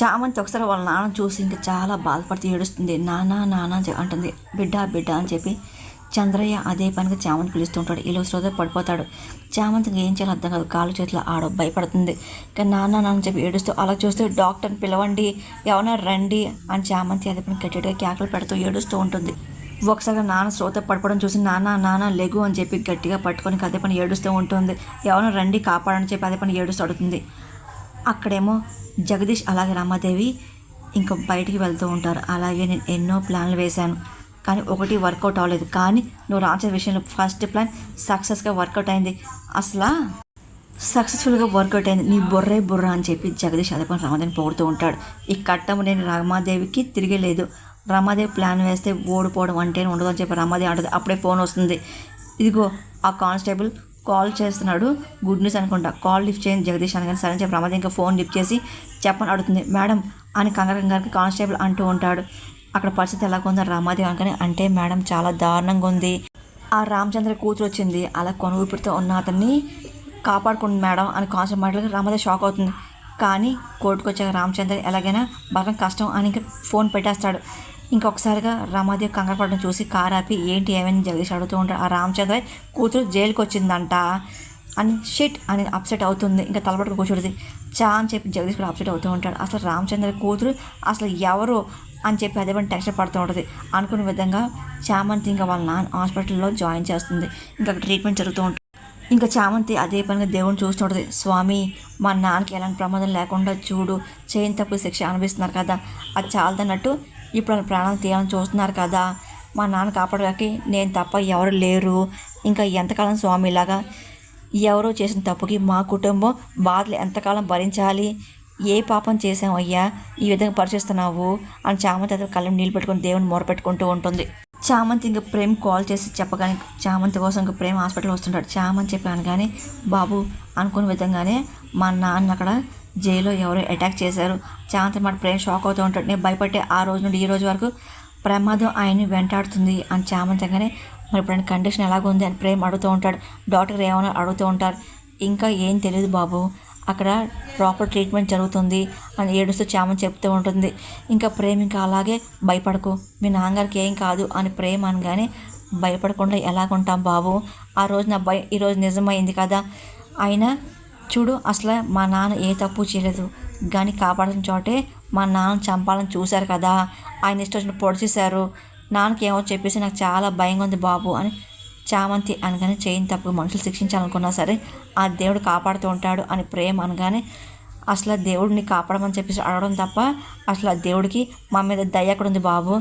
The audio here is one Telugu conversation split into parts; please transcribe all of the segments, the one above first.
చామంతి ఒకసారి వాళ్ళ నాన్న చూసి ఇంకా చాలా బాధపడుతూ ఏడుస్తుంది. నాన్న నాన్న అంటుంది. బిడ్డ బిడ్డ అని చెప్పి చంద్రయ్య అదే పనికి చామంతి పిలుస్తుంటాడు ఇలా శ్రోత పడిపోతాడు. చామంతికి ఏం చేయాలో అర్థం కాదు. కాళ్ళు చేతిలో ఆడ భయపడుతుంది. కానీ నాన్న నాన్న చెప్పి ఏడుస్తూ అలా చూస్తే డాక్టర్ని పిలవండి. ఎవరైనా రండి అని చామంతి అదే పని గట్టిగా కేకలు పెడుతూ ఏడుస్తూ ఉంటుంది. ఒకసారి నాన్న శ్రోత పడిపోవడం చూసి నాన్న నాన్న లెగు అని చెప్పి గట్టిగా పట్టుకొని అదే పని ఏడుస్తూ ఉంటుంది. ఎవరైనా రండి కాపాడని చెప్పి అదే పని ఏడుస్తూ అడుగుతుంది. అక్కడేమో జగదీష్ అలాగే రమాదేవి ఇంకా బయటికి వెళ్తూ ఉంటారు. అలాగే నేను ఎన్నో ప్లాన్లు వేశాను. కానీ ఒకటి వర్కౌట్ అవ్వలేదు. కానీ నువ్వు రాసిన విషయంలో ఫస్ట్ ప్లాన్ సక్సెస్గా వర్కౌట్ అయింది. అసలు సక్సెస్ఫుల్గా వర్కౌట్ అయింది. నీ బుర్రే బుర్ర అని చెప్పి జగదీష్ అదే పని రమాదేవిని పొగుడుతూ ఉంటాడు. ఈ కట్టము నేను రమాదేవికి తిరిగే లేదు రమాదేవి ప్లాన్ వేస్తే ఓడిపోవడం అంటే ఉండదు అని చెప్పి రమాదేవి అంటది. అప్పుడే ఫోన్ వస్తుంది. ఇదిగో ఆ కానిస్టేబుల్ కాల్ చేస్తున్నాడు. గుడ్ న్యూస్ అనుకుంటా. కాల్ లిఫ్ట్ చేయండి జగదీష్ అనగానే సరే చెప్పి రమాదేవి ఇంకా ఫోన్ లిఫ్ట్ చేసి చెప్పని అడుగుతుంది. మేడం అని కంగారు కంగారికి కానిస్టేబుల్ అంటూ ఉంటాడు. అక్కడ పరిస్థితి ఎలా ఉందో రమాదేవి అనగానే అంటే మేడం చాలా దారుణంగా ఉంది. ఆ రామచంద్ర కూతురు వచ్చింది. అలా కొనుగుపిడితో ఉన్న అతన్ని కాపాడుకుంది మేడం అని కాన్స్టేబుల్ మాట్లాడి రామదేవ్ షాక్ అవుతుంది. కానీ కోర్టుకు వచ్చాక రామచంద్ర ఎలాగైనా బాగా కష్టం అని ఇంకా ఫోన్ పెట్టేస్తాడు. ఇంకొకసారిగా రామాదేవ్ కంగారు పడడం చూసి కార్ ఆపి ఏంటి ఏమైంది? జగదీష్ అడుగుతూ ఉంటాడు ఆ రామచంద్ర కూతురు జైలుకి వచ్చిందంట అని షిట్ అని అప్సెట్ అవుతుంది. ఇంకా తలపట్టుకు కూర్చుంటుంది చా అని చెప్పి జగదీష్ కూడా అప్సెట్ అవుతూ ఉంటాడు. అసలు రామచంద్ర కూతురు అసలు ఎవరు? అని చెప్పి అదే పని టెన్షన్ పడుతూ ఉంటుంది. అనుకున్న విధంగా చామంతి ఇంకా వాళ్ళ నాన్న హాస్పిటల్లో జాయిన్ చేస్తుంది. ఇంకా ట్రీట్మెంట్ జరుగుతూ ఉంటుంది. ఇంకా చామంతి అదే పనిగా దేవుని చూస్తుంటుంది స్వామి మా నాన్నకి ఎలాంటి ప్రమాదం లేకుండా చూడు. చేయని తప్పు శిక్ష అనిపిస్తున్నారు కదా. అది చాలదన్నట్టు ఇప్పుడు వాళ్ళ ప్రాణాలు తీయాలని చూస్తున్నారు కదా. మా నాన్న కాపాడడానికి నేను తప్ప ఎవరు లేరు. ఇంకా ఎంతకాలం స్వామిలాగా ఎవరో చేసిన తప్పుకి మా కుటుంబం బాధలు ఎంతకాలం భరించాలి? ఏ పాపం చేసాం అయ్యా? ఈ విధంగా పరిచేస్తున్నావు? అని చామంతి అతను కళ్ళం నీళ్ళు పెట్టుకొని దేవుని మొరపెట్టుకుంటూ ఉంటుంది. చామంతి ఇంకా ప్రేమ్ కాల్ చేసి చెప్పగానే చామంతి కోసం ఇంకా ప్రేమ్ హాస్పిటల్ వస్తుంటాడు. చామంతి చెప్పాను కానీ బాబు అనుకున్న విధంగానే మా నాన్న అక్కడ జైల్లో ఎవరో అటాక్ చేశారు. చామంతి మాట ప్రేమ్ షాక్ అవుతూ ఉంటాడు. నేను భయపడే ఆ రోజు నుండి ఈ రోజు వరకు ప్రమాదం ఆయన్ని వెంటాడుతుంది అని చామంతగానే మరి ఇప్పుడు ఆయన కండిషన్ ఎలాగుంది అని ప్రేమ్ అడుగుతూ ఉంటాడు. డాక్టర్ ఏమైనా అడుగుతూ ఉంటారు ఇంకా ఏం తెలియదు బాబు అక్కడ ప్రాపర్ ట్రీట్మెంట్ జరుగుతుంది అని ఏడుస్తూ చామని చెప్తూ ఉంటుంది. ఇంకా ప్రేమ్ ఇంకా అలాగే భయపడకు మీ నాన్నగారికి ఏం కాదు అని ప్రేమ అనగానే భయపడకుండా ఎలాగుంటాం బాబు ఆ రోజు నా భయ ఈరోజు నిజమైంది కదా అయినా చూడు అసలు మా నాన్న ఏ తప్పు చేయలేదు. కానీ కాపాడిన చోటే మా నాన్న చంపాలని చూశారు కదా. ఆయన ఇష్టం వచ్చిన పొడిచేశారు నాన్నకి ఏమో చెప్పేసి నాకు చాలా భయంగా ఉంది బాబు అని చామంతి అనగానే చేయని తప్పు మనుషులు శిక్షించాలనుకున్నా సరే ఆ దేవుడు కాపాడుతూ ఉంటాడు అని ప్రేమ అనగానే అసలు ఆ దేవుడిని కాపాడమని చెప్పేసి అడగడం తప్ప అసలు ఆ దేవుడికి మా మీద దయ ఎక్కడ ఉంది బాబు.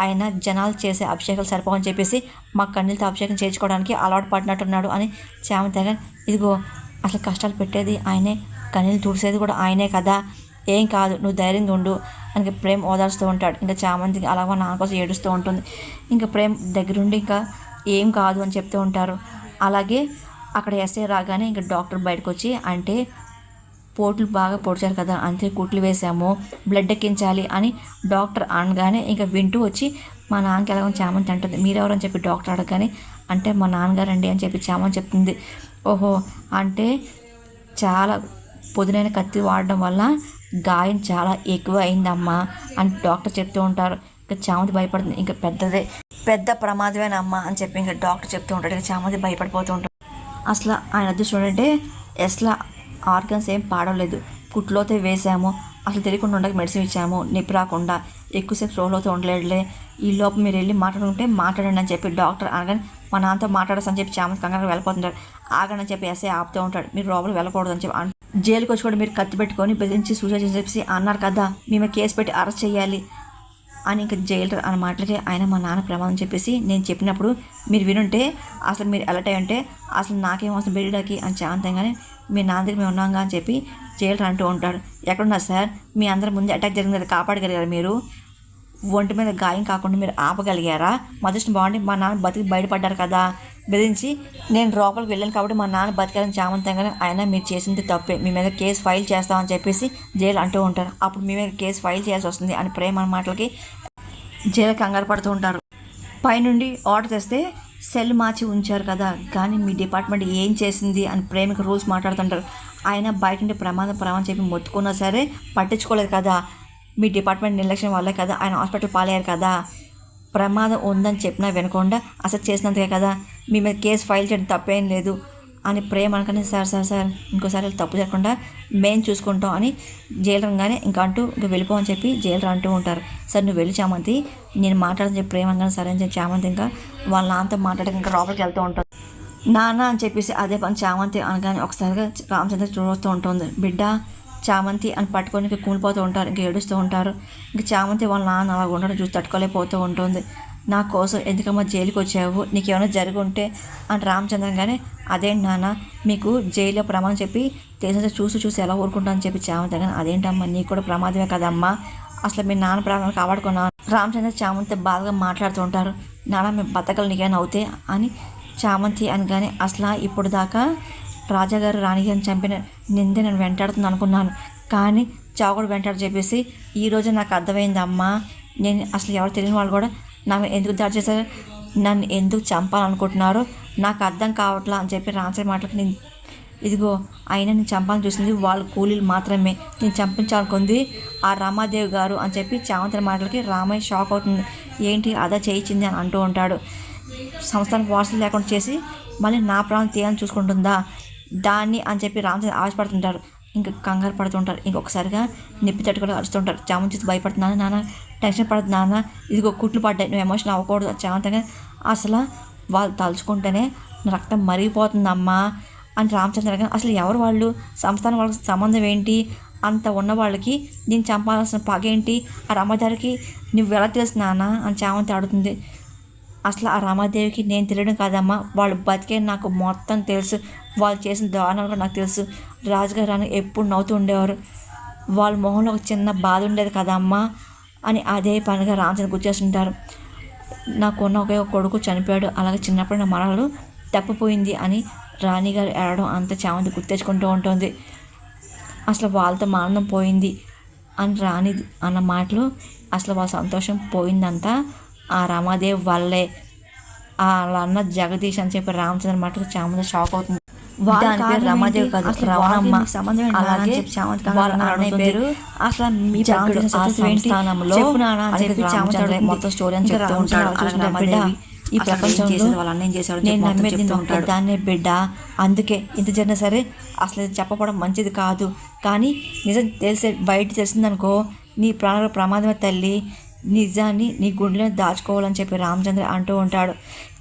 ఆయన జనాలు చేసే అభిషేకాలు సరిపోవని చెప్పేసి మా కన్నీళ్ళతో అభిషేకం చేయించుకోవడానికి అలవాటు పడినట్టున్నాడు అని చామంతి అనగానే ఇదిగో అసలు కష్టాలు పెట్టేది ఆయనే. కన్నీళ్ళు తుడిసేది కూడా ఆయనే కదా. ఏం కాదు నువ్వు ధైర్యంగా ఉండు అని ప్రేమ్ ఓదార్స్తూ ఉంటాడు. ఇంకా చామంతికి అలా నా నాన్న కోసం ఏడుస్తూ ఉంటుంది. ఇంకా ప్రేమ్ దగ్గరుండి ఇంకా ఏం కాదు అని చెప్తూ ఉంటారు. అలాగే అక్కడ ఎస్ఐ రాగానే ఇంకా డాక్టర్ బయటకు వచ్చి అంటే పోట్లు బాగా పొడిచారు కదా అంతే కుట్లు వేసాము బ్లడ్ ఎక్కించాలి అని డాక్టర్ అనగానే ఇంకా వింటూ వచ్చి మా నాన్నకి ఎలాగో చామంతి అంటుంది. మీరెవరని చెప్పి డాక్టర్ అడగగానే అంటే మా నాన్నగారండి అని చెప్పి చామని చెప్తుంది. ఓహో అంటే చాలా పొదునైన కత్తి వాడడం వల్ల గాయం చాలా ఎక్కువ అయిందమ్మా అని డాక్టర్ చెప్తూ ఉంటారు. ఇంకా చామంతి భయపడుతుంది. ఇంకా పెద్దదే పెద్ద ప్రమాదమేనమ్మా అని చెప్పి ఇంకా డాక్టర్ చెప్తూ ఉంటాడు. ఇంకా చామంతి భయపడిపోతూ ఉంటాడు. అసలు ఆయన అదృష్టం ఏంటంటే అసలు ఆర్గన్స్ ఏం పాడలేదు కుట్లోతే వేసాము అసలు తెలియకుండా ఉండక మెడిసిన్ ఇచ్చాము. నొప్పి రాకుండా ఎక్కువసేపు స్లోలోతో ఉండలేడులే ఈ లోపు మీరు వెళ్ళి మాట్లాడుకుంటే మాట్లాడండి అని చెప్పి డాక్టర్ అనగానే మా నాన్నతో మాట్లాడసని చెప్పి చామంతి కంగారు వెళ్ళిపోతుంటాడు. ఆగని చెప్పి ఎస్ఐ ఆపుతూ ఉంటాడు. మీరు లోపల వెళ్ళకూడదు అని చెప్పి జైలుకి వచ్చి కూడా మీరు కత్తి పెట్టుకొని బెదిరించి సూసైడ్ చేసి చెప్పి అన్నారు కదా మేము కేసు పెట్టి అరెస్ట్ చేయాలి అని ఇంకా జైలర్ అన్న మాటలకి ఆయన మా నాన్న ప్రమాదం చెప్పేసి నేను చెప్పినప్పుడు మీరు వినుంటే అసలు మీరు అలర్ట్ అయి ఉంటే అసలు నాకేం అవసరం బెరిడాకి అని శాంతంగానే మీ నాన్న దగ్గర మేము ఉన్నాగా అని చెప్పి జైలర్ అంటూ ఉంటాడు. ఎక్కడున్నారు సార్? మీ అందరి ముందు అటాక్ జరిగింది కాపాడగలిగారు మీరు? ఒంటి మీద గాయం కాకుండా మీరు ఆపగలిగారా? మొదటి బాగుండి మా నాన్న బతికి బయటపడ్డారు కదా. బెదిరించి నేను లోపలికి వెళ్ళాను కాబట్టి మా నాన్న బతికారని చామంతంగానే ఆయన మీరు చేసింది తప్పే. మీ మీద కేసు ఫైల్ చేస్తామని చెప్పేసి జైలు అంటూ ఉంటారు. అప్పుడు మీ మీద కేసు ఫైల్ చేయాల్సి వస్తుంది అని ప్రేమ అన్న మాటలకి జైలు కంగారు పడుతూ ఉంటారు. పైనుండి ఆర్డర్ తెస్తే సెల్ మార్చి ఉంచారు కదా. కానీ మీ డిపార్ట్మెంట్ ఏం చేసింది అని ప్రేమిక రూల్స్ మాట్లాడుతుంటారు. ఆయన బయట నుండి ప్రమాదం ప్రమాదం చెప్పి మొత్తుకున్నా సరే పట్టించుకోలేదు కదా. మీ డిపార్ట్మెంట్ నిర్లక్ష్యం వల్లే కదా ఆయన హాస్పిటల్ పాలయ్యారు కదా? ప్రమాదం ఉందని చెప్పినా వినకుండా అసలు చేసినందుకే కదా? మీ మీద కేసు ఫైల్ చేయడం తప్పేం లేదు అని ప్రేమ అనగానే సార్ సార్ సార్ ఇంకోసారి తప్పు జరగకుండా మేము చూసుకుంటాం అని జైలరంగానే ఇంకా అంటూ ఇంకా వెళ్ళిపోమని చెప్పి జైలర్ అంటూ ఉంటారు. సార్ నువ్వు వెళ్ళి చామంతి నేను మాట్లాడని చెప్పి ప్రేమ అనగానే సరే అని చెప్పి చామంతి ఇంకా వాళ్ళ నాన్నతో మాట్లాడక ఇంకా లోపలికి వెళ్తూ ఉంటుంది. నాన్న అని చెప్పేసి అదే పని చామంతి అనగానే ఒకసారిగా రామచంద్ర చూస్తూ ఉంటుంది. బిడ్డ చామంతి అని పట్టుకొని ఇంకా కూలిపోతూ ఉంటారు ఇంకా ఏడుస్తూ ఉంటారు. ఇంకా చామంతి వాళ్ళ నాన్న అలా ఉండడం చూసి తట్టుకోలేకపోతూ ఉంటుంది. నా కోసం ఎందుకమ్మా జైలుకి వచ్చావు నీకు ఏమైనా జరిగి ఉంటే అని రామచంద్రన్ కానీ అదేంటి నాన్న మీకు జైల్లో ప్రమాదం చెప్పి తెలిసి చూసి చూసి ఎలా ఊరుకుంటానని చెప్పి చామంతి కానీ అదేంటమ్మా నీకు కూడా ప్రమాదమే కదమ్మా? అసలు మీ నాన్న ప్రాణాలు కాపాడుకున్నాను రామచంద్ర చామంతి బాధగా మాట్లాడుతూ ఉంటారు. నాన్న మేము బతకలు నీకేమైనా అవుతే అని చామంతి అనగానే అసలు ఇప్పుడు దాకా రాజాగారు రాణిగారిని చంపిన నిందే నేను వెంటాడుతుంది అనుకున్నాను. కానీ చావుడు వెంటాడు చెప్పేసి ఈరోజు నాకు అర్థమైంది అమ్మా. నేను అసలు ఎవరు తెలియని వాళ్ళు కూడా నా ఎందుకు దాడి చేశారు? నన్ను ఎందుకు చంపాలనుకుంటున్నారు? నాకు అర్థం కావట్లా అని చెప్పి రామచంద్ర మాటలకు నేను ఇదిగో అయినా నేను చంపాలని చూసింది వాళ్ళ కూలీలు మాత్రమే. నేను చంపించాలనుకుంది ఆ రామాదేవి గారు అని చెప్పి చామంతి మాటలకి రామయ్య షాక్ అవుతుంది. ఏంటి అదా చేయించింది? అని అంటూ ఉంటాడు. సంస్థానికి వారసులు లేకుండా చేసి మళ్ళీ నా ప్రాణం తీయాలని చూసుకుంటుందా? దాన్ని అని చెప్పి రామచంద్ర ఆశపడుతుంటారు. ఇంకా కంగారు పడుతుంటారు. ఇంకొకసారిగా నొప్పి తట్టుకొని అరుస్తుంటారు. చామన్ చూసి భయపడుతున్నాను నాన్న? టెన్షన్ పడుతుంది నాన్న? ఇదిగో కుట్లు పడ్డాయి. నువ్వు ఎమోషన్ అవ్వకూడదు. చామంతగా అసలు వాళ్ళు తలుచుకుంటేనే రక్తం మరిగిపోతుందమ్మా అని రామచంద్ర గారు అసలు ఎవరు వాళ్ళు? సంస్థానం వాళ్ళకి సంబంధం ఏంటి? అంత ఉన్న వాళ్ళకి నేను చంపాల్సిన పగ ఏంటి? ఆ రమ్మదారికి నువ్వు ఎలా తెలుసు నాన్న? అని చామంతి అడుగుతుంది. అసలు ఆ రామాదేవికి నేను తెలియడం కాదమ్మా. వాళ్ళు బతికే నాకు మొత్తం తెలుసు. వాళ్ళు చేసిన దారుణాలు కూడా నాకు తెలుసు. రాజుగారు అని ఎప్పుడు నవ్వుతూ ఉండేవారు. వాళ్ళ మొహంలో ఒక చిన్న బాధ ఉండేది కదమ్మా అని అదే పనిగా రామచంద్ర గుర్చేస్తుంటారు నాకున్న ఒకే ఒక కొడుకు చనిపోయాడు. అలాగే చిన్నప్పుడు నా మరణాలు తప్పిపోయింది అని రాణిగారు ఏడడం అంత చామంతి గుర్తెచ్చుకుంటూ ఉంటుంది. అసలు వాళ్ళతో మానందం పోయింది అని రాణి అన్న మాటలు అసలు వాళ్ళ సంతోషం పోయిందంతా ఆ రమాదేవి వల్లే. వాళ్ళన్న జగదీష్ అని చెప్పి రామచంద్ర మాటలు చామంతి షాక్ అవుతుంది. దాని పేరు రమాదేవి కాదు రవణమ్మ. అలాగే వాళ్ళ అన్నయ్య పేరు. అసలు మీ ఆ సంస్థానంలో మొత్తం స్టోరీ అని చెప్తూ ఉంటాడు. అలాగే ఈ ప్రపంచంలో వాళ్ళ చేశాడు నేను నమ్మేది ఉంటాడు. దాన్నే బిడ్డ. అందుకే ఇంత జరిగినా సరే అసలు చెప్పడం మంచిది కాదు. కానీ నిజం తెలిసే బయట తెలిసిందనుకో నీ ప్రాణాల ప్రమాదమే తల్లి. నిజాన్ని నీ గుండెలో దాచుకోవాలని చెప్పి రామచంద్ర అంటూ ఉంటాడు.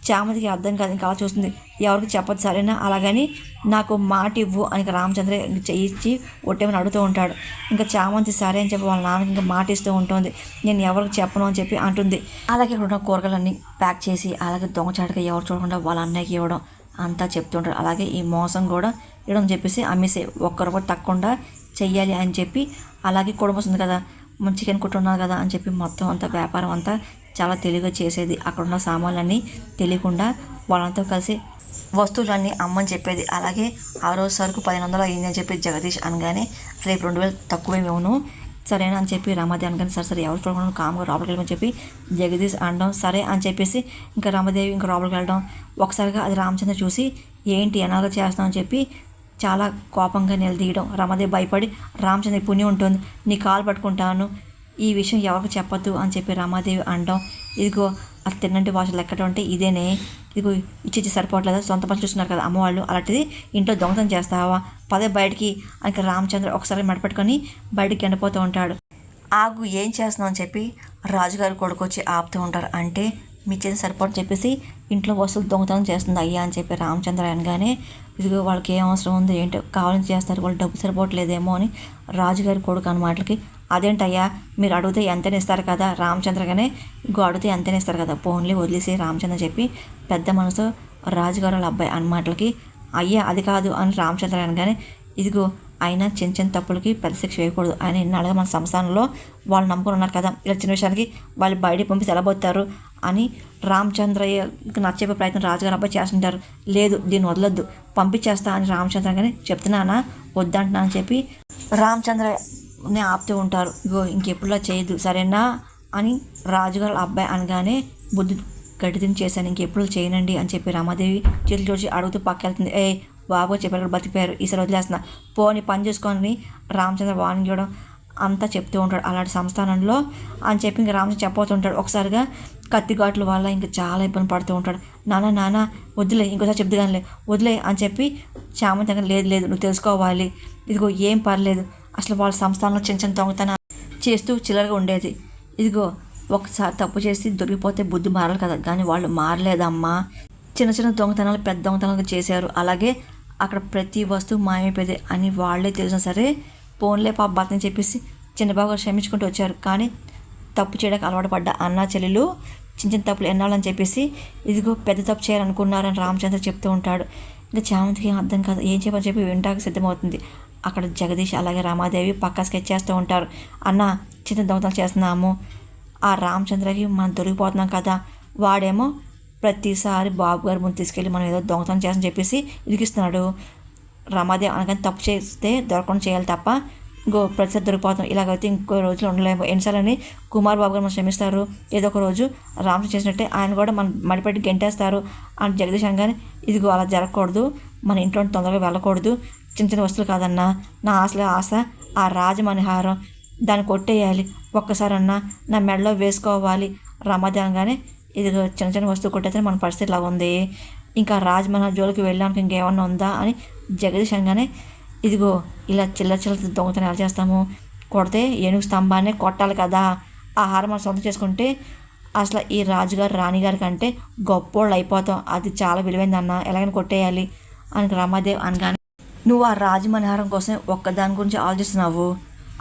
చామతికి అర్థం కాదు ఇంకా అలా చూస్తుంది ఎవరికి చెప్పదు సరేనా? అలాగని నాకు మాట ఇవ్వు అని రామచంద్ర చేయించి ఒట్టేమని అడుగుతూ ఉంటాడు. ఇంకా చామంతి సరే అని చెప్పి వాళ్ళ నాన్నకి ఇంకా మాట ఇస్తూ ఉంటుంది. నేను ఎవరికి చెప్పను అని చెప్పి అంటుంది. అలాగే ఇక్కడ ఉన్న కూరగాయలన్నీ ప్యాక్ చేసి అలాగే దొంగచాటుగా ఎవరు చూడకుండా వాళ్ళ అన్నయ్యకి ఇవ్వడం అంతా చెప్తుంటారు అలాగే ఈ మోసం కూడా ఇవ్వడం చెప్పేసి అమ్మేసే ఒక్కరు కూడా తక్కకుండా చెయ్యాలి అని చెప్పి అలాగే కుటుంబం వస్తుంది కదా మన చికెన్ కుట్టున్నారు కదా అని చెప్పి మొత్తం అంతా వ్యాపారం అంతా చాలా తెలివిగా చేసేది. అక్కడ ఉన్న సామాన్లన్నీ తెలియకుండా వాళ్ళంతా కలిసి వస్తువులన్నీ అమ్మని చెప్పేది. అలాగే ఆ రోజు సరుకు పదిహేను వందలు అయింది అని చెప్పి జగదీష్ అనగానే రేపు రెండు వేలు తక్కువేమేమోను సరేనా? అని చెప్పి రామాదేవి అనగానే సరే సరే ఎవరు చూడకుండా కామ్గా లోపలికి వెళ్ళమని చెప్పి జగదీష్ అనడం సరే అని చెప్పేసి ఇంకా రామదేవి ఇంకా లోపలికి వెళ్ళడం. ఒకసారిగా అది రామచంద్ర చూసి ఏంటి ఎనాగా చేస్తామని అని చెప్పి చాలా కోపంగా నిలదీయడం. రమాదేవి భయపడి రామచంద్ర పుణ్యం ఉంటుంది. నీ కాలు పట్టుకుంటాను. ఈ విషయం ఎవరికి చెప్పొద్దు అని చెప్పి రామాదేవి అనడం. ఇదిగో ఆ తిన్నంటి భాషలు ఎక్కడం అంటే ఇదేనే. ఇదిగో ఇచ్చి సరిపోవట్లేదు? సొంత పని చూస్తున్నారు కదా అమ్మవాళ్ళు. అలాంటిది ఇంట్లో దొంగతనం చేస్తావా? పదే బయటికి అని రామచంద్ర ఒకసారి మెడపెట్టుకొని బయటికి ఎండిపోతూ ఉంటాడు. ఆగు ఏం చేస్తున్నావు అని చెప్పి రాజుగారు కొడుకొచ్చి ఆపుతూ ఉంటారు. అంటే మీ చేతి సరిపోటు చెప్పేసి ఇంట్లో వస్తువులు దొంగతనం చేస్తుంది. అయ్యా అని చెప్పి రామచంద్ర అనగానే ఇదిగో వాళ్ళకి ఏం అవసరం ఉంది? ఏంటో? కావాలని చేస్తారు. వాళ్ళు డబ్బు సరిపోవట్లేదేమో అని రాజుగారి కొడుకు అన్నమాటలకి అదేంటయ్యా? మీరు అడిగితే ఎంతనే ఇస్తారు కదా? రామచంద్రగానే ఇంకో అడిగితే ఎంతనే ఇస్తారు కదా? పోన్లీ వదిలేసి రామచంద్ర చెప్పి పెద్ద మనసు రాజుగారు వాళ్ళ అబ్బాయి అన్నమాటలకి అయ్యా అది కాదు అని రామచంద్ర అనగానే ఇదిగో అయినా చిన్న చిన్న తప్పులకి పెద్ద శిక్ష వేయకూడదు. ఆయన ఇన్నాళ్ళుగా మన సంస్థానంలో వాళ్ళు నమ్ముకుని ఉన్నారు కదా? ఇలా చిన్న విషయానికి వాళ్ళు బయటికి పంపిస్తే ఎలా అని రామచంద్రయ్యకి నచ్చేపే ప్రయత్నం రాజుగారు అబ్బాయి చేస్తుంటారు. లేదు దీన్ని వదలొద్దు. పంపించేస్తా అని రామచంద్ర కానీ చెప్తున్నానా వద్దంటున్నా అని చెప్పి రామచంద్రని ఆపుతూ ఉంటారు. ఇగో ఇంకెప్పుడులా చేయదు సరేనా అని రాజుగారు అబ్బాయి అనగానే బుద్ధి గడ్డి చేశాను. ఇంకెప్పుడు చేయనండి అని చెప్పి రామాదేవి చేతులు చూసి అడుగుతూ పక్కెళ్తుంది. ఏ బాబు చెప్పారు బతికిపోయారు. ఈసారి వదిలేస్తున్నా. పోని పని చేసుకొని రామచంద్ర వాణి చూడడం అంతా చెప్తూ ఉంటాడు అలాంటి సంస్థానంలో. అని చెప్పి ఇంకా రామచంద్ర చెప్పబోతుంటాడు. ఒకసారిగా కత్తిఘాట్ల వల్ల ఇంకా చాలా ఇబ్బంది పడుతూ ఉంటాడు. నాన్న నాన్న వదిలే ఇంకోసారి చెప్తే కానీ వదిలే అని చెప్పి చామంతి లేదు లేదు నువ్వు తెలుసుకోవాలి. ఇదిగో ఏం పర్లేదు. అసలు వాళ్ళ సంస్థానంలో చిన్న చిన్న దొంగతన చేస్తూ చిల్లరగా ఉండేది. ఇదిగో ఒకసారి తప్పు చేసి దొరికిపోతే బుద్ధి మారాలి కదా. కానీ వాళ్ళు మారలేదమ్మా. చిన్న చిన్న దొంగతనాలు పెద్ద దొంగతనాలు చేశారు. అలాగే అక్కడ ప్రతి వస్తువు మాయమైపోయేది అని వాళ్ళే తెలిసినా సరే పోన్లే పాప భర్తని చెప్పేసి చిన్నబాబు గారు క్షమించుకుంటూ వచ్చారు. కానీ తప్పు చేయడానికి అలవాటు పడ్డ అన్న చెల్లెలు చిన్న చిన్న తప్పులు ఎన్నాళ్ళని చెప్పేసి ఇదిగో పెద్ద తప్పు చేయాలనుకున్నారని రామచంద్ర చెప్తూ ఉంటాడు. ఇంకా చామంతికి ఏం అర్థం కాదు ఏం చెప్పని చెప్పి వింటాక సిద్ధమవుతుంది. అక్కడ జగదీష్ అలాగే రామాదేవి పక్క స్కెచ్ చేస్తూ ఉంటారు. అన్న చిన్న దొంగతనాలు చేస్తున్నాము. ఆ రామచంద్రకి మనం దొరికిపోతున్నాం కదా. వాడేమో ప్రతిసారి బాబు గారి ముందు తీసుకెళ్ళి మనం ఏదో దొంగతనం చేస్తని చెప్పేసి ఇరికిస్తున్నాడు రమాదేవి అనగానే తప్పు చేస్తే దొరకకుండా చేయాలి తప్ప ఇంకో ప్రతిసారి దొరికిపోతాం. ఇలాగైతే ఇంకో రోజులు ఉండలేము. ఎన్నిసార్లని కుమార్ బాబు గారు మనం శ్రమిస్తారు ఏదో ఒక రోజు రామకృష్ణ చేసినట్టే ఆయన కూడా మనం మడిపెట్టి గెంటేస్తారు అని జగదీష్ అనగానే ఇదిగో అలా జరగకూడదు. మన ఇంట్లో తొందరగా వెళ్ళకూడదు. చిన్న చిన్న వస్తువులు కాదన్నా నా ఆశలో ఆశ ఆ రాజమణిహారం. దాన్ని కొట్టేయాలి. ఒక్కసారన్నా నా మెడలో వేసుకోవాలి. రమాదేవి అనగానే ఇదిగో చిన్న చిన్న వస్తువు కొట్టేస్తే మన పరిస్థితి ఇలా ఉంది ఇంకా రాజమహల్ జోలికి వెళ్ళడానికి ఇంకేమన్నా ఉందా అని జగదీష్ అనగానే ఇదిగో ఇలా చిల్లర చిల్లర దొంగతనం ఎలా చేస్తాము. కొడితే ఏనుగు స్తంభాన్ని కొట్టాలి కదా. ఆహారం మనం సొంతం చేసుకుంటే అసలు ఈ రాజుగారు రాణిగారి కంటే గొప్పోళ్ళు అయిపోతాం. అది చాలా విలువైంది అన్న ఎలాగైనా కొట్టేయాలి అని రమాదేవ్ అనగానే నువ్వు ఆ రాజమనహారం కోసం ఒక్కదాని గురించి ఆలోచిస్తున్నావు.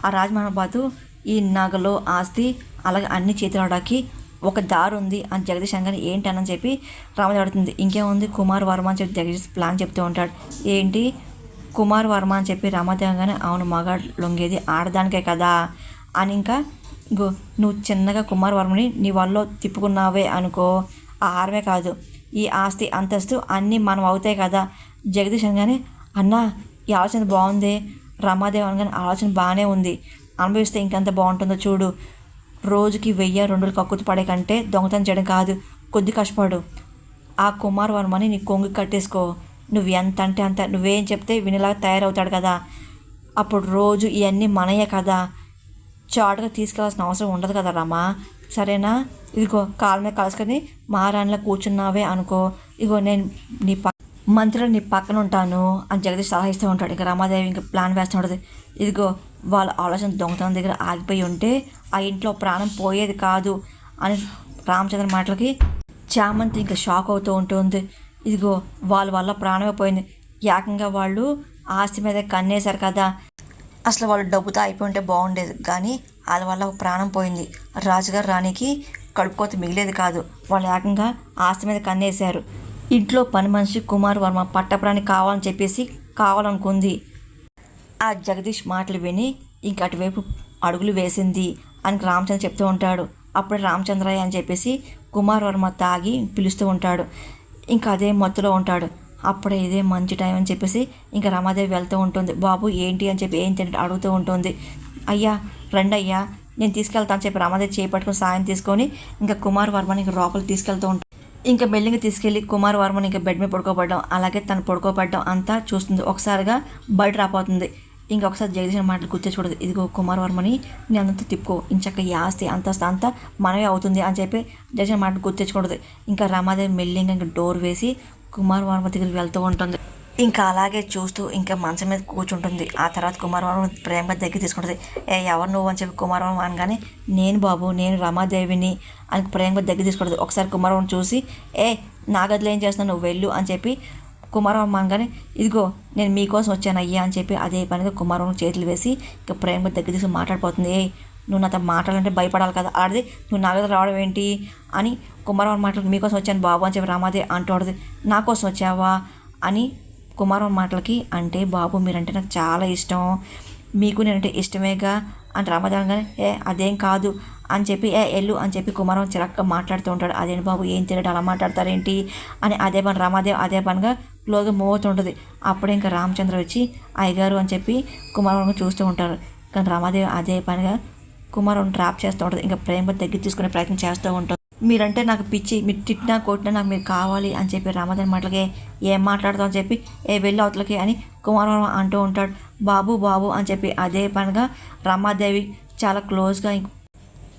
ఆ రాజమహాబాదు ఈ నగలు ఆస్తి అలాగే అన్ని చేతులడానికి ఒక దారి ఉంది అని జగదీష్ అనగానే ఏంటి అని చెప్పి రామదేవ్ అడుగుతుంది. ఇంకేముంది? కుమార్ వర్మ అని చెప్పి జగదీష్ ప్లాన్ చెప్తూ ఉంటాడు. ఏంటి? కుమార్ వర్మ అని చెప్పి రామదేవ్ అనగానే అవును మగాడు లొంగేది ఆడదానికే కదా అని ఇంకా గో నువ్వు చిన్నగా కుమార్ వర్మని నీ వల్ల తిప్పుకున్నావే అనుకో. ఆ హారమే కాదు. ఈ ఆస్తి అంతస్తు అన్నీ మనం అవుతాయి కదా జగదీష్ అనగానే అన్న ఈ ఆలోచన బాగుంది. రమాదేవి అనగానే ఆలోచన బాగానే ఉంది. అనుభవిస్తే ఇంకంత బాగుంటుందో చూడు. రోజుకి వెయ్యి రెండు కక్కుతు పడే కంటే దొంగతనం చేయడం కాదు. కొద్ది కష్టపడు. ఆ కుమార్ వర్మని నీ కొంగు కట్టేసుకో. నువ్వు ఎంత అంటే అంత. నువ్వేం చెప్తే వినేలాగా తయారవుతాడు కదా. అప్పుడు రోజు ఇవన్నీ మనయే కదా. చాటుగా తీసుకెళ్ళాల్సిన అవసరం ఉండదు కదా రమా. సరేనా? ఇదిగో కాళ్ళ మీద కలుసుకొని మహారాణిలో కూర్చున్నావే అనుకో. ఇగో నేను నీ ప మంత్రులు నీ పక్కన ఉంటాను అని జగదీష్ సలహా ఇస్తూ ఉంటాడు. ఇంకా రమాదేవి ఇంకా ప్లాన్ వేస్తూ ఉంటుంది. ఇదిగో వాళ్ళ ఆలోచన దొంగతనం దగ్గర ఆగిపోయి ఉంటే ఆ ఇంట్లో ప్రాణం పోయేది కాదు అని రామచంద్ర మాటలకి చామంతి ఇంకా షాక్ అవుతూ ఉంటుంది. ఇదిగో వాళ్ళ వల్ల ప్రాణమే పోయింది. ఏకంగా వాళ్ళు ఆస్తి మీద కన్నేశారు కదా. అసలు వాళ్ళు డబ్బుతో అయిపోయి ఉంటే బాగుండేది. కానీ వాళ్ళ వల్ల ప్రాణం పోయింది. రాజుగారు రాణికి కడుపుకోత మిగిలేదు కాదు. వాళ్ళు ఏకంగా ఆస్తి మీద కన్నేశారు. ఇంట్లో పని మనిషి కుమార్ వర్మ పట్టప్రాణి కావాలని చెప్పేసి కావాలనుకుంది. ఆ జగదీష్ మాటలు విని ఇంక అటువైపు అడుగులు వేసింది అని రామచంద్ర చెప్తూ ఉంటాడు. అప్పుడు రామచంద్రయ్య అని చెప్పేసి కుమార్ వర్మ తాగి పిలుస్తూ ఉంటాడు. ఇంకా అదే మత్తులో ఉంటాడు. అప్పుడే ఇదే మంచి టైం అని చెప్పేసి ఇంకా రమాదేవి వెళ్తూ ఉంటుంది. బాబు ఏంటి? అని చెప్పి ఏం తింటే అడుగుతూ ఉంటుంది. అయ్యా రండి అయ్యా నేను తీసుకెళ్తాను చెప్పి రమాదేవి చేపట్టుకుని సాయం తీసుకొని ఇంకా కుమార్ వర్మని ఇంకా లోపలికి తీసుకెళ్తూ ఉంటాడు. ఇంకా బిల్డింగ్ తీసుకెళ్ళి కుమార్ వర్మని ఇంకా బెడ్ మీద పడుకోబడ్డం అలాగే తను పడుకోబడ్డం అంతా చూస్తుంది. ఒకసారిగా బయట రాపోతుంది ఇంకొకసారి జగదీశ్ మాటలు గుర్తు చూడదు ఇదిగో కుమార్ వర్మని నేను అంతా తిప్పుకో. ఇంచక్క ఈ ఆస్తి అంతస్తు అంతా మనమే అవుతుంది అని చెప్పి జగదీశ్ మాటలు గుర్తు తెచ్చుకూడదు ఇంకా రమాదేవి మెల్లింగ్ ఇంకా డోర్ వేసి కుమార్ వర్మ దగ్గరికి వెళ్తూ ఉంటుంది. ఇంకా అలాగే చూస్తూ ఇంకా మంచం మీద కూర్చుంటుంది. ఆ తర్వాత కుమార్ ప్రేమగా దగ్గర తీసుకుంటుంది. ఏ ఎవరు నువ్వు? అని చెప్పి కుమార్ అనగానే నేను బాబు నేను రమాదేవిని అని ప్రేమగా దగ్గర తీసుకుంటుంది. ఒకసారి కుమార్ చూసి ఏ నా గదిలో ఏం చేస్తున్నావు? నువ్వు వెళ్ళు అని చెప్పి కుమారమ్మ అనగానే ఇదిగో నేను మీకోసం వచ్చాను అయ్యా అని చెప్పి అదే పనిగా కుమారమ్మ చేతులు వేసి ఇంకా ప్రేమగా దగ్గర తీసుకుని మాట్లాడిపోతుంది. ఏ నువ్వు నాతో మాట్లాడాలంటే భయపడాలి కదా ఆడది. నువ్వు నా దగ్గర రావడం ఏంటి? అని కుమారమ్మ మాట్లాడు మీకోసం వచ్చాను బాబు అని చెప్పి రామాదే అంటోడది నా కోసం వచ్చావా? అని కుమారం మాటలకి అంటే బాబు మీరంటే నాకు చాలా ఇష్టం. మీకు నేనంటే ఇష్టమేగా? అని రామదేవన్ ఏ అదేం కాదు. అని చెప్పి ఏ ఎల్లు అని చెప్పి కుమారం చిరాక్గా మాట్లాడుతూ ఉంటాడు. అదేంటి బాబు ఏం తినడు అలా మాట్లాడతారేంటి? అని అదే పని రామాదేవ్ అదే పనిగా లోగా మూవ్ అవుతుంటుంది అప్పుడే ఇంకా రామచంద్ర వచ్చి అయ్యగారు అని చెప్పి కుమారం చూస్తూ ఉంటారు. కానీ రామాదేవి అదే పనిగా కుమారం ట్రాప్ చేస్తూ ఉంటుంది. ఇంకా ప్రేమ దగ్గర తీసుకునే ప్రయత్నం చేస్తూ ఉంటుంది. మీరంటే నాకు పిచ్చి మీరు తిట్టినా కొట్టినా నాకు మీరు కావాలి అని చెప్పి రామధన్ మాటలకి ఏం మాట్లాడతాం అని చెప్పి ఏ వెళ్ళి అవతలకి అని కుమారవర్మ అంటూ ఉంటాడు. బాబు బాబు అని చెప్పి అదే పనిగా రమాదేవి చాలా క్లోజ్గా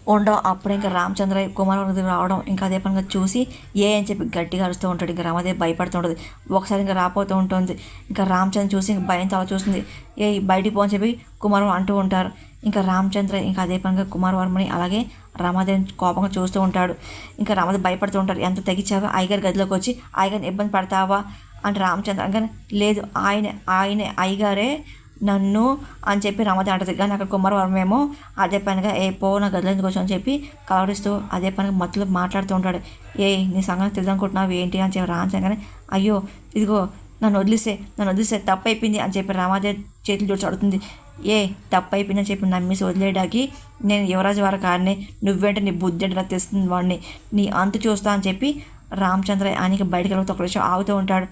ఉండవు అప్పుడు ఇంకా రామచంద్ర కుమారవర్మ దగ్గర రావడం ఇంకా అదే పనిగా చూసి ఏ అని చెప్పి గట్టిగా అరుస్తూ ఉంటాడు. ఇంకా రమాదేవి భయపడుతూ ఉంటుంది. ఒకసారి ఇంకా రాపోతూ ఉంటుంది. ఇంకా రామచంద్ర చూసి ఇంకా భయంతో అలా చూస్తుంది ఏ బయటికి పో అని చెప్పి కుమారవర్మ అంటూ ఉంటారు. ఇంకా రామచంద్ర ఇంకా అదే పనిగా కుమారవర్మని అలాగే రామాదేవిని కోపంగా చూస్తూ ఉంటాడు. ఇంకా రామాదేవి భయపడుతూ ఉంటాడు. ఎంత తగ్గించావా అయ్యగారి గదిలోకి వచ్చి అయ్యగారిని ఇబ్బంది పడతావా? అంటే రామచంద్ర అనగానే లేదు ఆయన ఆయన అయ్యగారే నన్ను అని చెప్పి రామదేవి అంటది. కానీ అక్కడ కుమారవర్మ ఏమో అదే పనిగా ఏ పో నా గదిలో ఎందుకు అని చెప్పి కలవరిస్తూ అదే పనిగా మత్తులో మాట్లాడుతూ ఉంటాడు. ఏ నీ సంగతి తెలియనుకుంటున్నావు ఏంటి? అని చెప్పి రామచంద్రని అయ్యో ఇదిగో నన్ను వదిలిస్తే నన్ను వదిలిస్తే తప్పు అయిపోయింది అని చెప్పి రామాదేవి చేతులు చూసి అడుగుతుంది. ఏ తప్పు చెప్పి నమ్మేసి వదిలేయడానికి నేను యువరాజు వారి కారణే నువ్వేంటే నీ బుద్ధి అంటే నాకు తెస్తుంది వాడిని. నీ అంతు చూస్తా అని చెప్పి రామచంద్ర ఆయనకి బయటకు వెళ్తే ఒక విషయం ఆగుతూ ఉంటాడు.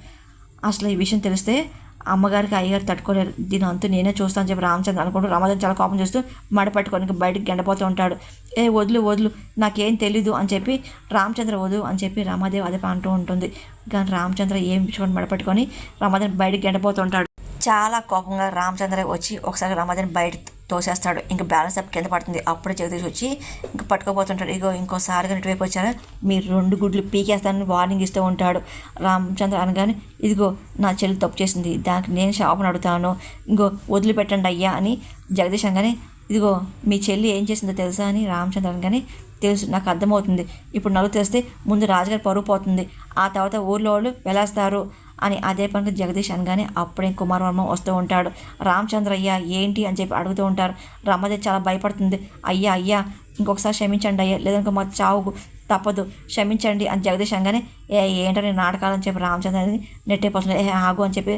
అసలు ఈ విషయం తెలిస్తే అమ్మగారికి అయ్యగారు తట్టుకోలేరు. దీని అంతు నేనే చూస్తాను చెప్పి రామచంద్ర అనుకుంటూ రామచంద్ర చాలా కోపం చేస్తూ మడ పట్టుకొని బయటికి గెండపోతూ ఉంటాడు. ఏ వదులు వదులు నాకేం తెలీదు అని చెప్పి రామచంద్ర వదు అని చెప్పి రామాదేవి అదే అంటూ ఉంటుంది. కానీ రామచంద్ర ఏం చూడండి మడ పట్టుకొని రామాదేవి బయటికి గెండపోతూ ఉంటాడు. చాలా కోపంగా రామచంద్ర వచ్చి ఒకసారి రామాజన్ బయట తోసేస్తాడు. ఇంకా బ్యాలెన్స్ అప్ కింద పడుతుంది. అప్పుడే జగదీష్ వచ్చి ఇంకా పట్టుకోబోతుంటాడు ఇగో ఇంకోసారిగా ఇటువైపు వచ్చారా? మీరు రెండు గుడ్లు పీకేస్తానని వార్నింగ్ ఇస్తూ ఉంటాడు రామచంద్ర అనగానే ఇదిగో నా చెల్లి తప్పు చేసింది. దానికి నేను షాపును అడుగుతాను. ఇంకో వదిలిపెట్టండి అయ్యా అని జగదీష్ అనగానే ఇదిగో మీ చెల్లి ఏం చేసిందో తెలుసా అని రామచంద్ర అనగానే తెలుసు నాకు అర్థమవుతుంది. ఇప్పుడు నలుగు తెలిస్తే ముందు రాజుగారి పరుగు పోతుంది. ఆ తర్వాత ఊర్లో వాళ్ళు వెళ్ళేస్తారు అని అదే పనికి జగదీష్ అనగానే అప్పుడే కుమారవర్మ వస్తూ ఉంటాడు. రామచంద్రయ్య ఏంటి అని చెప్పి అడుగుతూ ఉంటారు. రమ్మదేవి చాలా భయపడుతుంది. అయ్యా అయ్యా ఇంకొకసారి క్షమించండి అయ్యా. లేదనుకో మా చావుకు తప్పదు. క్షమించండి అని జగదీష్ అనగానే ఏ ఏంటని నాటకాలు అని చెప్పి రామచంద్ర అనేది నెట్టేపోతుంది ఏ ఆగు అని చెప్పి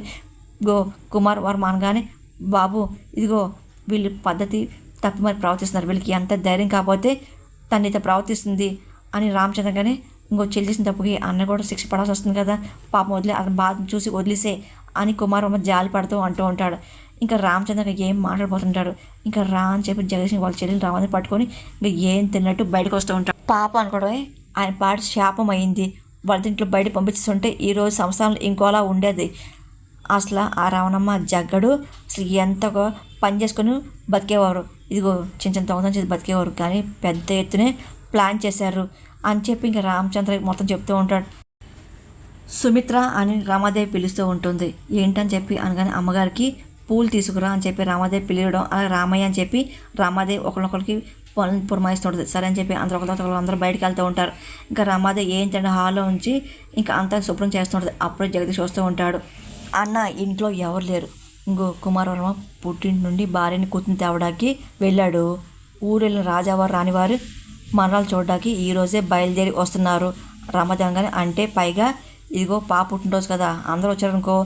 గో కుమార్ వర్మ అనగానే బాబు ఇదిగో వీళ్ళు పద్ధతి తప్పి మరి ప్రవర్తిస్తున్నారు. వీళ్ళకి ఎంత ధైర్యం కాకపోతే తనైతే ప్రవర్తిస్తుంది అని రామచంద్ర కానీ ఇంకో చెల్లి చేసిన తప్పుకి అన్న కూడా శిక్ష పడాల్సి వస్తుంది కదా. పాపం వదిలే అతను బాధ చూసి వదిలేసే అని కుమారమ్మ జాలి పడుతూ అంటూ ఉంటాడు. ఇంకా రామచంద్ర ఏం మాట్లాడిపోతుంటాడు ఇంకా రా అని చెప్పి జగదీష్ వాళ్ళ చెల్లిని రామని పట్టుకొని ఇంకా ఏం తిన్నట్టు బయటకు వస్తూ ఉంటాడు. పాప అనుకోవడమే ఆయన పాట శాపం అయింది. వాళ్ళ ఇంట్లో బయట పంపిస్తుంటే ఈరోజు సంవత్సరంలో ఇంకోలా ఉండేది. అసలు ఆ రావణమ్మ జగ్గడు అసలు ఎంతగా పని చేసుకొని బతికేవారు. ఇదిగో చిన్న చిన్న దొంగతనం చేసి బతికేవారు. కానీ పెద్ద ఎత్తునే ప్లాన్ చేశారు. అని చెప్పి ఇంకా రామచంద్ర మొత్తం చెప్తూ ఉంటాడు. సుమిత్ర అని రామాదేవి పిలుస్తూ ఉంటుంది. ఏంటని చెప్పి అనగానే అమ్మగారికి పూలు తీసుకురా అని చెప్పి రామాదేవి పిలవడం అలా రామయ్య అని చెప్పి రామాదేవి ఒకరికొకరికి పనులు పురమాయిస్తుంటుంది. సరే అని చెప్పి అందరూ ఒకరితో ఒకరు అందరూ బయటకు వెళ్తూ ఉంటారు. ఇంకా రామాదేవి ఏంటంటే హాల్లో ఉంచి ఇంకా అంతా శుభ్రం చేస్తుంటుంది. అప్పుడే జగదీష్ వస్తూ ఉంటాడు. అన్న ఇంట్లో ఎవరు లేరు. ఇంకో కుమారవర్మ పుట్టింటి నుండి భార్యని కూతుని తేవడానికి వెళ్ళాడు. ఊరు వెళ్ళిన రాజావారు రానివారు మరణాలు చూడడానికి ఈరోజే బయలుదేరి వస్తున్నారు. రమదంగానే అంటే పైగా ఇదిగో పాప పుట్టినరోజు కదా అందరూ వచ్చారనుకో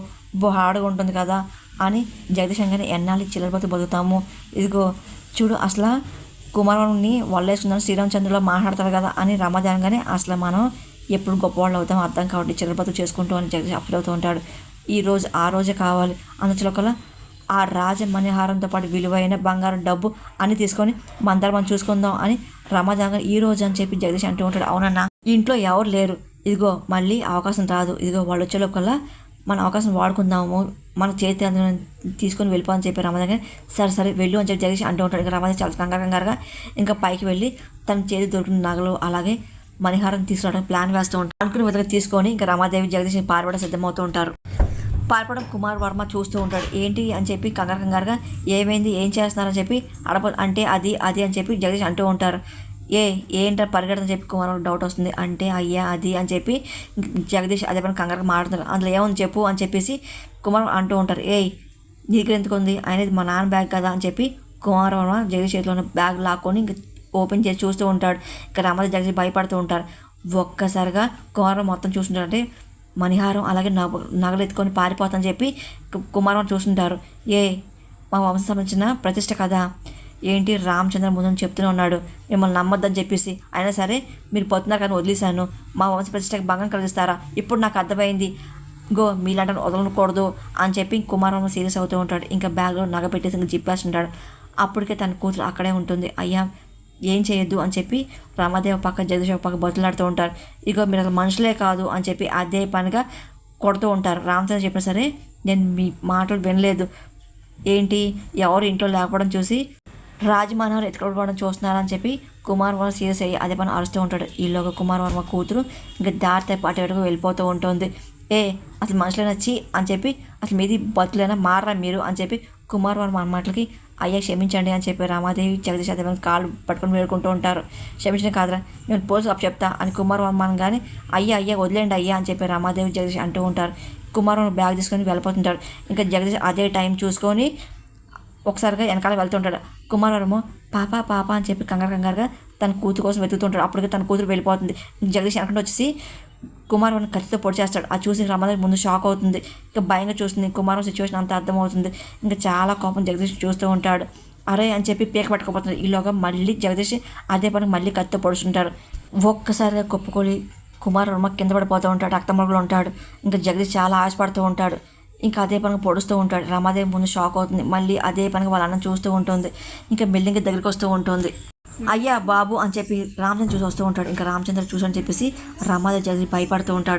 బో హాడుగా ఉంటుంది కదా అని జగదీశంగానే ఎన్నాళ్ళు చిల్లరపోతే బతుకుతాము. ఇదిగో చూడు అసలు కుమారుని వల్లేసుకుందని శ్రీరామచంద్రులో మాట్లాడతారు కదా అని రమదానంగానే అసలు మనం ఎప్పుడు గొప్పవాళ్ళు అవుతాం అర్థం కాబట్టి చిల్లరబతు చేసుకుంటూ అని జగదీష్ అప్పుడు అవుతూ ఉంటాడు. ఈ రోజు ఆ రోజే కావాలి. అందులోకల ఆ రాజ మణిహారంతో పాటు విలువైన బంగారం డబ్బు అని తీసుకొని మందరం మనం చూసుకుందాం అని రమదాంగ ఈ రోజు అని చెప్పి జగదీష్ అంటూ ఉంటాడు. అవునన్నా ఇంట్లో ఎవరు లేరు. ఇదిగో మళ్ళీ అవకాశం రాదు. ఇదిగో వాళ్ళు వచ్చే కల్లా మన అవకాశం వాడుకుందాము. మన చేతి అందులో తీసుకొని వెళ్ళిపోని చెప్పి రమదాన్ సరే సరే వెళ్ళు అని చెప్పి జగదీష్ అంటూ ఉంటాడు. ఇంకా రమదాన్ చాలా కంగారు కంగారుగా ఇంకా పైకి వెళ్ళి తన చేతి దొరికిన నగలు అలాగే మణిహారం తీసుకురావడానికి ప్లాన్ వేస్తూ ఉంటాడు. అనుకుని విధంగా తీసుకొని ఇంకా రమాదేవి జగదీష్ పారిపడ సిద్ధమవుతూ ఉంటారు. పారిపోవడం కుమార్ వర్మ చూస్తూ ఉంటాడు. ఏంటి అని చెప్పి కంగారు కంగారుగా ఏమైంది ఏం చేస్తున్నారని చెప్పి అడప అంటే అది అది అని చెప్పి జగదీష్ అంటూ ఉంటారు. ఏ ఏంటో పరిగెడదని చెప్పి కుమార్ డౌట్ వస్తుంది. అంటే అయ్యా అది అని చెప్పి జగదీష్ అదే పని కంగారు మాట్లాడుతున్నారు. అందులో ఏముంది చెప్పు అని చెప్పేసి కుమార్ అంటూ ఉంటారు. ఏయ్ నీకు ఎందుకు ఉంది? అనేది మా నాన్న బ్యాగ్ కదా అని చెప్పి కుమార్ వర్మ జగదీష్ చేతిలో ఉన్న బ్యాగ్ లాక్కొని ఇంక ఓపెన్ చేసి చూస్తూ ఉంటాడు. ఇక్కడ రామది జగదీష్ భయపడుతూ ఉంటారు. ఒక్కసారిగా కుమార్ మొత్తం చూస్తుంటారంటే మణిహారం అలాగే నగ నగలు ఎత్తుకొని పారిపోతాని చెప్పి కుమారం చూస్తుంటారు. ఏ మా వంశం సంబంధించిన ప్రతిష్ట కదా ఏంటి రామచంద్ర ముందు చెప్తూనే ఉన్నాడు. మిమ్మల్ని నమ్మొద్దని చెప్పేసి. అయినా సరే మీరు పోతున్నారు కానీ వదిలేశాను. మా వంశ ప్రతిష్టకి భంగం కలిగిస్తారా? ఇప్పుడు నాకు అర్థమైంది. గో మీలాంటి వదలకూడదు అని చెప్పి కుమారం సీరియస్ అవుతూ ఉంటాడు. ఇంకా బ్యాగ్లో నగ పెట్టేసి ఇంకా ఉంటాడు అప్పటికే తన కూతురు అక్కడే ఉంటుంది. అయ్యా ఏం చేయొద్దు అని చెప్పి రామదేవ పక్క జగదీష్ పక్క బతులాడుతూ ఉంటారు. ఇగో మీరు అసలు మనుషులే కాదు అని చెప్పి అదే పనిగా కొడుతూ ఉంటారు. రామచంద్ర చెప్పిన సరే నేను మీ మాటలు వినలేదు. ఏంటి? ఎవరు ఇంట్లో లేకపోవడం చూసి రాజమనోహర్ ఎత్తుకోవడం చూస్తున్నారని చెప్పి కుమార్ వర్మ సీరియస్ అయ్యి అదే పని అరుస్తూ ఉంటాడు. ఈలోగా కుమార్ వర్మ కూతురు ఇంకా దారి తప్పి అటు వెళ్ళిపోతూ ఉంటుంది. ఏ అసలు మనుషులైనా వచ్చి అని చెప్పి అసలు మీది బతులైనా? మారరా మీరు అని చెప్పి కుమార్ వర్మ అన్న మాటలకి అయ్యా క్షమించండి అని చెప్పి రామాదేవి జగదీష్ అదే కాళ్ళు పట్టుకొని వేడుకుంటూ ఉంటారు. క్షమించడం కాదురా నేను పోలీసు అప్పు చెప్తా అని కుమార్ వర్మ కానీ అయ్యా అయ్యా వదిలేండి అయ్యా అని చెప్పి రామాదేవి జగదీష్ అంటూ ఉంటారు. కుమార్ బ్యాగ్ తీసుకొని వెళ్ళిపోతుంటాడు. ఇంకా జగదీష్ అదే టైం చూసుకొని ఒకసారిగా వెనకాల వెళ్తుంటాడు. కుమారవర్మ పాప పాప అని చెప్పి కంగారు కంగారుగా తన కూతురు కోసం వెతుకుతుంటాడు. అప్పటికే తన కూతురు వెళ్ళిపోతుంది. జగదీష్ వెనకంటే వచ్చేసి కుమారవర్మ కత్తితో పొడి చేస్తాడు. అది చూసి రమాదేవి ముందు షాక్ అవుతుంది. ఇంకా భయంగా చూస్తుంది. కుమారం సిచ్యువేషన్ అంతా అర్థమవుతుంది. ఇంకా చాలా కోపం జగదీష్ చూస్తూ ఉంటాడు. అరే అని చెప్పి పీక పట్టుకోపోతుంది. ఈలోగా మళ్ళీ జగదీష్ అదే పని మళ్ళీ కత్తితో పొడుస్తుంటాడు ఒక్కసారిగా కుప్పకొలి కుమారవర్మ కింద పడిపోతూ ఉంటాడు. రక్తమరుగులు ఉంటాడు. ఇంకా జగదీష్ చాలా ఆశపడుతూ ఉంటాడు. ఇంకా అదే పనికి పొడుస్తూ ఉంటాడు. రమాదేవి ముందు షాక్ అవుతుంది. మళ్ళీ అదే పనికి వాళ్ళ అన్న చూస్తూ ఉంటుంది. ఇంకా బిల్డింగ్ దగ్గరికి వస్తూ ఉంటుంది. అయ్యా బాబు అని చెప్పి రామచంద్ర చూసి వస్తూ ఉంటాడు. ఇంకా రామచంద్ర చూసి అని చెప్పేసి రమాదేవి చదివి భయపడుతూ ఉంటాడు.